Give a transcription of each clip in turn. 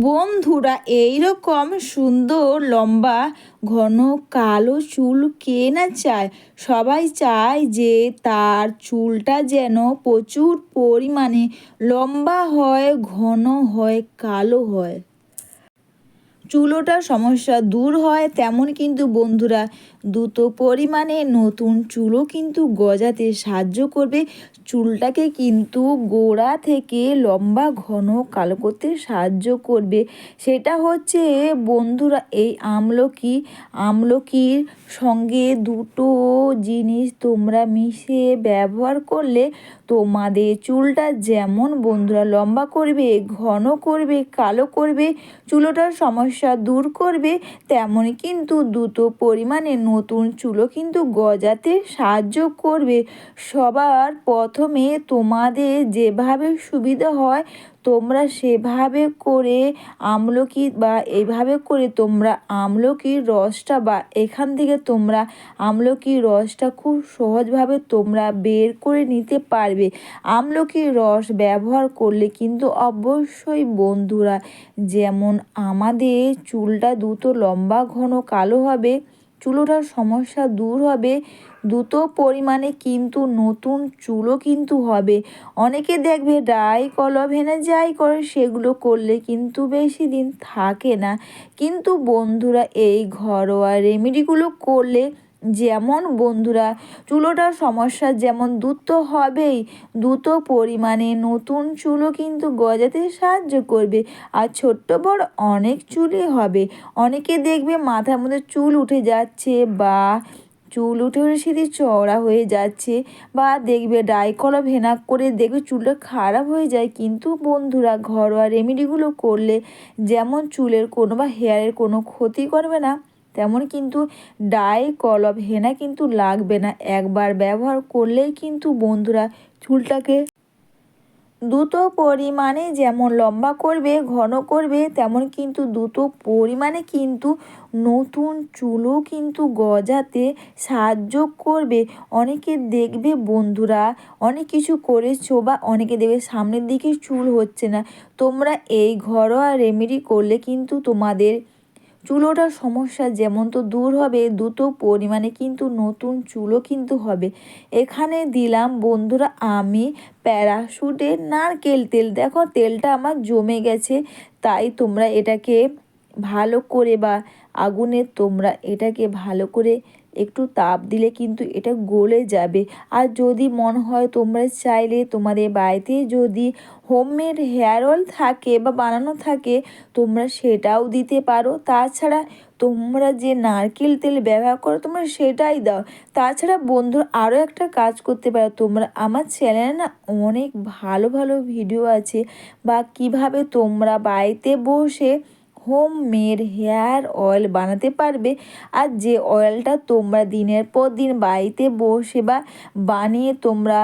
বন্ধুরা, এইরকম সুন্দর লম্বা, ঘন, কালো চুল কে না চায়? সবাই চায় যে তার চুলটা যেন প্রচুর পরিমাণে লম্বা হয়, ঘন হয়, কালো হয়। চুলোটার সমস্যা দূর হয়, তেমন কিন্তু বন্ধুরা দ্রুত পরিমাণে নতুন চুলও কিন্তু গজাতে সাহায্য করবে। চুলটাকে কিন্তু গোড়া থেকে লম্বা ঘন কালো করতে সাহায্য করবে। সেটা হচ্ছে, বন্ধুরা, এই আমলকি, আমলকির সঙ্গে দুটো জিনিস তোমরা মিশিয়ে ব্যবহার করলে তোমাদের চুলটা যেমন বন্ধুরা লম্বা করবে, ঘন করবে, কালো করবে, চুলোটার সমস্যা দূর করবে, তেমনই কিন্তু দ্রুত পরিমাণে নতুন চুলো কিন্তু গজাতে সাহায্য করবে। সবার প্রথমে তোমাদের যেভাবে সুবিধা হয় তোমরা সেভাবে করে আমলকি বা এইভাবে করে তোমরা আমলকির রসটা বা এখান থেকে তোমরা আমলকির রসটা খুব সহজভাবে তোমরা বের করে নিতে পারবে। আমলকির রস ব্যবহার করলে কিন্তু অবশ্যই বন্ধুরা যেমন আমাদের চুলটা দ্রুত লম্বা, ঘন, কালো হবে চুলোটার সমস্যা দূর হবে। দ্রুত পরিমাণে কিন্তু নতুন চুলও কিন্তু হবে। অনেকে দেখবে ডাই কল হেনে যাই করে সেগুলো করলে কিন্তু বেশি দিন থাকে না। কিন্তু বন্ধুরা, এই ঘরোয়া রেমেডিগুলো করলে যেমন বন্ধুরা চুলোটার সমস্যা, যেমন দ্রুত হবেই দ্রুত পরিমাণে নতুন চুলও কিন্তু গজাতে সাহায্য করবে। আর ছোট্ট বড় অনেক চুলই হবে। অনেকে দেখবে মাথার মধ্যে চুল উঠে যাচ্ছে বা চুল উঠে উঠে সেটি চওড়া হয়ে যাচ্ছে বা দেখবে ডাই কলা ভেনা করে দেখবে চুলটা খারাপ হয়ে যায়। কিন্তু বন্ধুরা, ঘরোয়া রেমেডিগুলো করলে যেমন চুলের কোনো বা হেয়ারের কোনো ক্ষতি করবে না তেমন কিন্তু ডাই কলব হেনা কিন্তু লাগবে না। একবার ব্যবহার করলেই কিন্তু বন্ধুরা চুলটাকে দ্রুত পরিমাণে যেমন লম্বা করবে, ঘন করবে, তেমন কিন্তু দ্রুত পরিমাণে কিন্তু নতুন চুলও কিন্তু গজাতে সাহায্য করবে। অনেকে দেখবে বন্ধুরা, অনেক কিছু করেছ বা অনেকে দেখবে সামনের দিকে চুল হচ্ছে না। তোমরা এই ঘরোয়া রেমেডি করলে কিন্তু তোমাদের চুলোটার সমস্যা যেমন তো দূর হবে দ্রুত পরিমাণে কিন্তু নতুন চুলও কিন্তু হবে। এখানে দিলাম, বন্ধুরা, আমি প্যারাশুটে নারকেল তেল। দেখো, তেলটা আমার জমে গেছে, তাই তোমরা এটাকে ভালো করে বা আগুনে তোমরা এটাকে ভালো করে একটু তাপ দিলে কিন্তু এটা গলে যাবে। আর যদি মন হয় তোমরা চাইলে তোমাদের বাড়িতে যদি হোমমেড হেয়ার অয়েল থাকে বা বানানো থাকে, তোমরা সেটাও দিতে পারো। তাছাড়া তোমরা যে নারকেল তেল ব্যবহার করো, তোমরা সেটাই দাও। তাছাড়া বন্ধুর আরও একটা কাজ করতে পারো। তোমরা, আমার চ্যানেলে না অনেক ভালো ভালো ভিডিও আছে বা কীভাবে তোমরা বাড়িতে বসে হোম মেড হেয়ার অয়েল বানাতে পারবে। আর যে অয়েলটা তোমরা দিনের পর দিন বাড়িতে বসে বা বানিয়ে তোমরা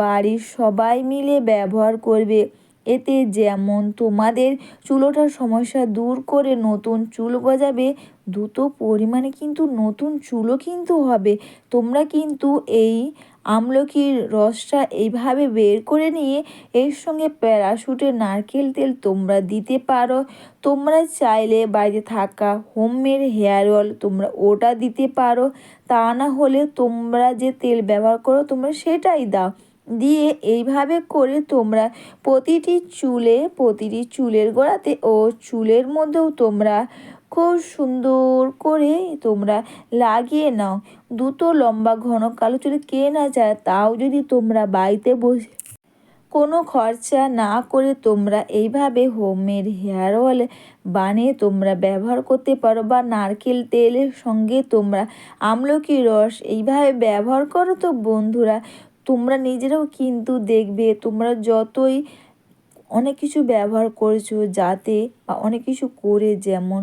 বাড়ির সবাই মিলে ব্যবহার করবে এতে যেমন তোমাদের চুলোটার সমস্যা দূর করে নতুন চুল গজাবে, দ্রুত পরিমাণে কিন্তু নতুন চুলও কিন্তু হবে। তোমরা কিন্তু এই আমলকির রসটা এইভাবে বের করে নিয়ে এর সঙ্গে প্যারাশুটের নারকেল তেল তোমরা দিতে পারো। তোমরা চাইলে বাড়িতে থাকা হোমমেড হেয়ার অয়েল তোমরা ওটা দিতে পারো। তা না হলে তোমরা যে তেল ব্যবহার করো তোমরা সেটাই দাও। দিয়ে এইভাবে করে তোমরা প্রতিটি চুলে, প্রতিটি চুলের গোড়াতে ও চুলের মধ্যেও তোমরা খুব সুন্দর করে তোমরা লাগিয়ে নাও। দুটো লম্বা ঘন কালো চুলে কে না চায় তাও যদি তোমরা বাড়িতে বসে কোনো খরচা না করে তোমরা এইভাবে হোমের হেয়ার অয়েল বানিয়ে তোমরা ব্যবহার করতে পারো বা নারকেল তেলের সঙ্গে তোমরা আমলকি রস এইভাবে ব্যবহার করো। তো বন্ধুরা তোমরা নিজেরাও কিন্তু দেখবে, তোমরা যতই অনেক কিছু ব্যবহার করেছ যাতে বা অনেক কিছু করে যেমন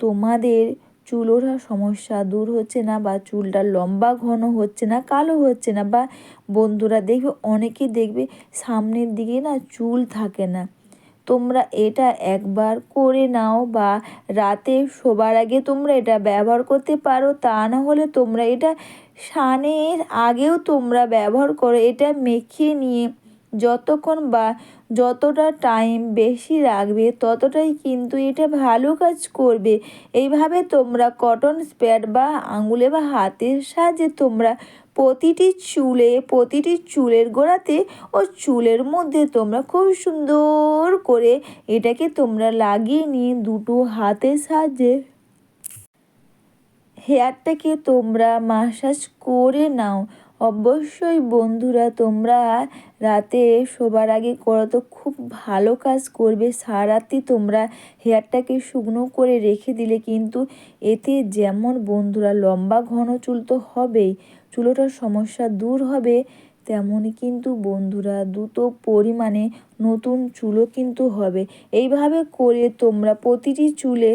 তোমাদের চুল ওঠার সমস্যা দূর হচ্ছে না বা চুলটা লম্বা ঘন হচ্ছে না, কালো হচ্ছে না বা বন্ধুরা দেখবে অনেকে দেখবে সামনের দিকে না চুল থাকে না। তোমরা এটা একবার করে নাও বা রাতে শোবার আগে তোমরা এটা ব্যবহার করতে পারো। তা না হলে তোমরা এটা স্নানের আগেও তোমরা ব্যবহার করো। এটা মেখে নিয়ে যতক্ষণ বা যতটা টাইম বেশি রাখবে ততটাই কিন্তু এটা ভালো কাজ করবে। এইভাবে তোমরা কটন স্প্যাড বা আঙুলে বা হাতের সাহায্যে তোমরা প্রতিটি চুলে, প্রতিটি চুলের গোড়াতে ও চুলের মধ্যে তোমরা খুব সুন্দর করে এটাকে তোমরা লাগিয়ে নিয়ে দুটো হাতের সাহায্যে হেয়ারটাকে তোমরা মাসাজ করে নাও। অবশ্যই বন্ধুরা, তোমরা রাতে শোবার আগে করো তো খুব ভালো কাজ করবে। সারাতি তোমরা হেয়ারটাকে শুকনো করে রেখে দিলে কিন্তু এতে যেমন বন্ধুরা লম্বা ঘন চুল তো হবেই চুলোটার সমস্যা দূর হবে, তেমনই কিন্তু বন্ধুরা দ্রুত পরিমাণে নতুন চুলও কিন্তু হবে। এইভাবে করে তোমরা প্রতিটি চুলে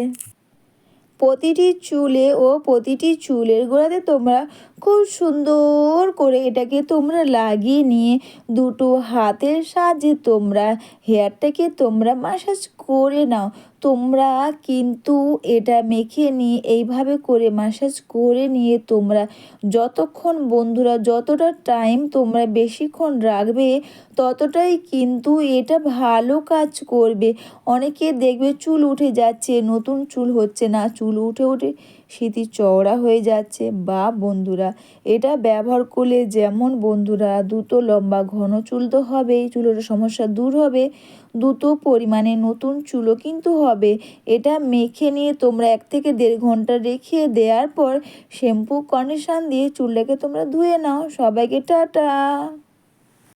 প্রতিটি চুলে ও প্রতিটি চুলের গোড়াতে তোমরা খুব সুন্দর করে এটাকে তোমরা লাগিয়ে নিয়ে দুটো হাতের সাহায্যে তোমরা হেয়ারটাকে তোমরা মাসাজ করে নাও। তোমরা কিন্তু এটা মেখে নিয়ে এইভাবে করে মাসাজ করে নিয়ে তোমরা যতক্ষণ বন্ধুরা যতটা টাইম তোমরা বেশিক্ষণ রাখবে, ততটাই কিন্তু এটা ভালো কাজ করবে। অনেকে দেখবে চুল উঠে যাচ্ছে, নতুন চুল হচ্ছে না, চুল উঠে উঠে স্মৃতি চওড়া হয়ে যাচ্ছে। বা বন্ধুরা, এটা ব্যবহার করলে যেমন বন্ধুরা, দুটো লম্বা ঘন চুল তো হবেই, চুলের সমস্যা দূর হবে। দ্রুত পরিমাণে নতুন চুলো কিন্তু হবে। এটা মেখে নিয়ে তোমরা এক থেকে দেড় ঘণ্টা রেখে দেওয়ার পর, শ্যাম্পু, কন্ডিশন দিয়ে চুলটাকে তোমরা ধুয়ে নাও। সবাইকে টাটা!